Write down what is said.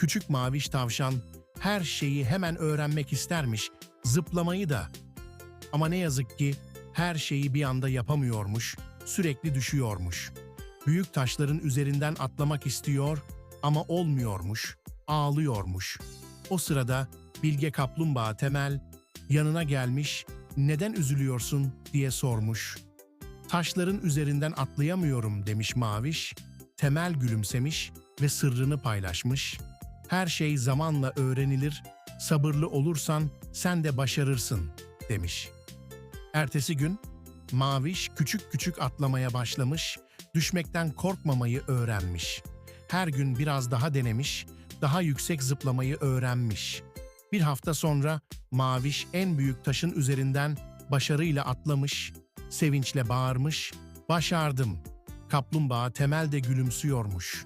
Küçük maviş tavşan her şeyi hemen öğrenmek istermiş, zıplamayı da. Ama ne yazık ki her şeyi bir anda yapamıyormuş, sürekli düşüyormuş. Büyük taşların üzerinden atlamak istiyor ama olmuyormuş, ağlıyormuş. O sırada Bilge Kaplumbağa Temel yanına gelmiş, neden üzülüyorsun diye sormuş. Taşların üzerinden atlayamıyorum demiş Maviş. Temel gülümsemiş ve sırrını paylaşmış. Her şey zamanla öğrenilir, sabırlı olursan sen de başarırsın demiş. Ertesi gün Maviş küçük küçük atlamaya başlamış, düşmekten korkmamayı öğrenmiş. Her gün biraz daha denemiş, daha yüksek zıplamayı öğrenmiş. Bir hafta sonra Maviş en büyük taşın üzerinden başarıyla atlamış, sevinçle bağırmış, "Başardım." Kaplumbağa temelde gülümsüyormuş.